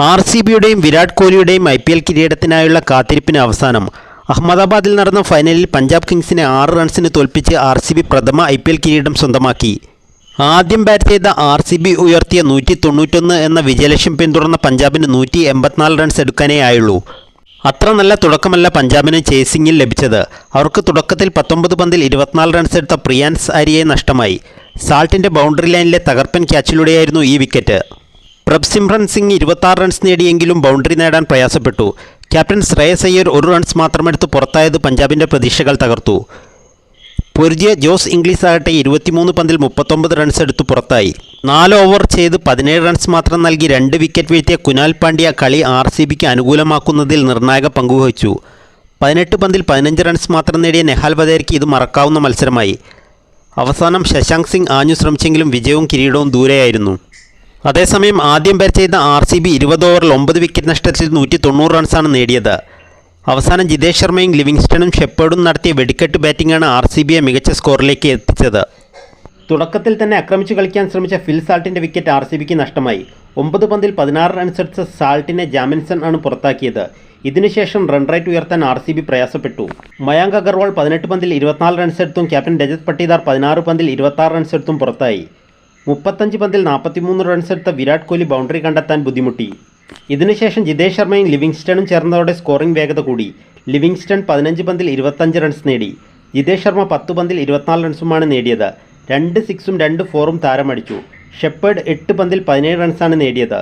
R C ബിയുടെയും വിരാട് കോഹ്ലിയുടെയും I P L കിരീടത്തിനായുള്ള കാത്തിരിപ്പിന് അവസാനം. അഹമ്മദാബാദിൽ നടന്ന ഫൈനലിൽ പഞ്ചാബ് കിങ്സിനെ ആറ് റൺസിന് തോൽപ്പിച്ച് ആർ സി ബി പ്രഥമ ഐ പി എൽ കിരീടം സ്വന്തമാക്കി. ആദ്യം ബാറ്റ് ചെയ്ത ആർ സി ബി ഉയർത്തിയ നൂറ്റി തൊണ്ണൂറ്റൊന്ന് എന്ന വിജയലക്ഷ്യം പിന്തുടർന്ന പഞ്ചാബിന് നൂറ്റി എൺപത്തിനാല് റൺസ് എടുക്കാനേ ആയുള്ളൂ. അത്ര നല്ല തുടക്കമല്ല പഞ്ചാബിന് ചേസിംഗിൽ ലഭിച്ചത്. അവർക്ക് തുടക്കത്തിൽ പത്തൊമ്പത് പന്തിൽ ഇരുപത്തിനാല് റൺസ് എടുത്ത പ്രിയാൻസ് ആര്യയെ നഷ്ടമായി. സാൾട്ടിന്റെ ബൗണ്ടറി ലൈനിലെ തകർപ്പൻ ക്യാച്ചിലൂടെയായിരുന്നു ഈ വിക്കറ്റ്. പ്രഭ്സിമ്രൻ സിംഗ് ഇരുപത്താറ് റൺസ് നേടിയെങ്കിലും ബൗണ്ടറി നേടാൻ പ്രയാസപ്പെട്ടു. ക്യാപ്റ്റൻ ശ്രേയസ് അയ്യർ ഒരു റൺസ് മാത്രമെടുത്ത് പുറത്തായത് പഞ്ചാബിന്റെ പ്രതീക്ഷകൾ തകർത്തു. പൊരുതിയ ജോസ് ഇംഗ്ലീഷ് ആകട്ടെ ഇരുപത്തിമൂന്ന് പന്തിൽ മുപ്പത്തൊമ്പത് റൺസ് എടുത്ത് പുറത്തായി. നാല് ഓവർ ചെയ്ത് പതിനേഴ് റൺസ് മാത്രം നൽകി രണ്ട് വിക്കറ്റ് വീഴ്ത്തിയ കുനാൽ പാണ്ഡ്യ കളി ആർ സി ബിക്ക് അനുകൂലമാക്കുന്നതിൽ നിർണായക പങ്കുവഹിച്ചു പതിനെട്ട് പന്തിൽ പതിനഞ്ച് റൺസ് മാത്രം നേടിയ നെഹാൽ വധേരയ്ക്ക് ഇത് മറക്കാവുന്ന മത്സരമായി. അവസാനം ശശാങ്ക് സിംഗ് ആഞ്ഞു ശ്രമിച്ചെങ്കിലും വിജയവും കിരീടവും ദൂരെയായിരുന്നു. അതേസമയം ആദ്യം ബാറ്റ് ചെയ്ത ആർ സി ബി ഇരുപത് ഓവറിൽ ഒമ്പത് വിക്കറ്റ് നഷ്ടത്തിൽ നൂറ്റി തൊണ്ണൂറ് റൺസാണ് നേടിയത്. അവസാനം ജിതേഷ് ശർമ്മയും ലിവിങ്സ്റ്റണും ഷെപ്പേർഡും നടത്തിയ വെടിക്കെട്ട് ബാറ്റിംഗാണ് ആർ സി ബിയെ മികച്ച സ്കോറിലേക്ക് എത്തിച്ചത്. തുടക്കത്തിൽ തന്നെ ആക്രമിച്ചു കളിക്കാൻ ശ്രമിച്ച ഫിൽ സാൾട്ടിന്റെ വിക്കറ്റ് ആർ സി ബിക്ക് നഷ്ടമായി. ഒമ്പത് പന്തിൽ പതിനാറ് റൺസ് എടുത്ത സാൾട്ടിനെ ജാമിൻസൺ ആണ് പുറത്താക്കിയത്. ഇതിനുശേഷം റൺ റേറ്റ് ഉയർത്താൻ ആർ സി ബി പ്രയാസപ്പെട്ടു. മയാങ്ക് അഗർവാൾ പതിനെട്ട് പന്തിൽ ഇരുപത്തിനാല് റൺസ് എടുത്തും ക്യാപ്റ്റൻ രജത് പട്ടീദാർ പതിനാറ് പന്തിൽ ഇരുപത്താറ് റൺസ് എടുത്തും പുറത്തായി. മുപ്പത്തഞ്ച് പന്തിൽ നാൽപ്പത്തിമൂന്ന് റൺസ് എടുത്ത വിരാട് കോഹ്ലി ബൗണ്ടറി കണ്ടെത്താൻ ബുദ്ധിമുട്ടി. ഇതിനുശേഷം ജിതേഷ് ശർമ്മയും ലിവിങ്സ്റ്റണും ചേർന്നതോടെ സ്കോറിംഗ് വേഗത കൂടി. ലിവിങ്സ്റ്റൺ പതിനഞ്ച് പന്തിൽ ഇരുപത്തഞ്ച് റൺസ് നേടി. ജിതേഷ് ശർമ്മ പത്ത് പന്തിൽ ഇരുപത്തിനാല് റൺസുമാണ് നേടിയത്. രണ്ട് സിക്സും രണ്ട് ഫോറും താരമടിച്ചു. ഷെപ്പേർഡ് എട്ട് പന്തിൽ പതിനേഴ് റൺസാണ് നേടിയത്.